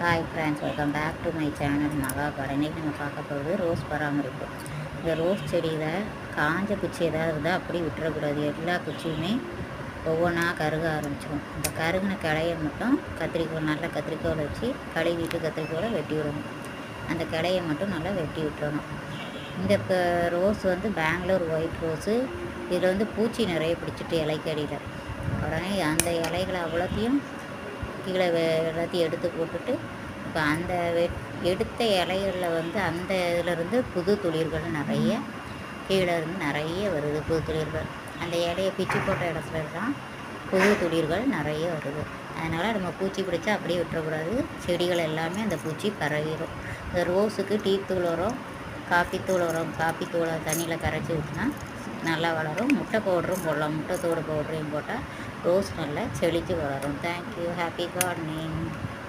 Hi friends welcome back to my channel Maha இன்றைக்கி நம்ம பார்க்க போகிறது ரோஸ் பராமரிப்பு. இந்த ரோஸ் செடியில் காஞ்ச குச்சி ஏதாவது இருந்தால் அப்படி விட்டுறக்கூடாது. எல்லா குச்சியுமே ஒவ்வொன்றா கருக ஆரம்பிச்சிடும் இந்த கருகின கிளையை மட்டும் கத்திரிக்கோள் நல்லா கத்திரிக்கோல் வச்சு கழுவிட்டு கத்திரிக்கோலை வெட்டி விடணும். அந்த கிளையை மட்டும் நல்லா வெட்டி விட்டுறணும். இந்த இப்போ ரோஸ் வந்து பெங்களூர் ஒயிட் ரோஸு. இதில் வந்து பூச்சி நிறைய பிடிச்சிட்டு இலைக்கு அடியில். உடனே அந்த இலைகளை அவ்வளோத்தையும் கீழே வே- எல்லாத்தையும் எடுத்து போட்டுட்டு இப்போ அந்த எடுத்த இலைகளில் வந்து அந்த இதிலிருந்து புது துளிர்கள் நிறைய கீழே இருந்து நிறைய வருது புது துளிர்கள். அந்த இலையை பிச்சு போட்ட இடத்துல தான் புது துளிர்கள் நிறைய வருது. அதனால் நம்ம பூச்சி பிடிச்சா அப்படியே விட்டுறக்கூடாது. செடிகள் எல்லாமே அந்த பூச்சி பரவிடும் இந்த ரோஸுக்கு டீ தூள் உரம் காப்பி தூள் உரம் காப்பி தூளை தண்ணியில் கரைச்சி ஊற்றினா நல்லா வளரும். முட்டை பவுடரும் போடலாம். முட்டை தோடு பவுடரையும் போட்டால் ரோஸ் நல்லா செழித்து வளரும். Thank you happy gardening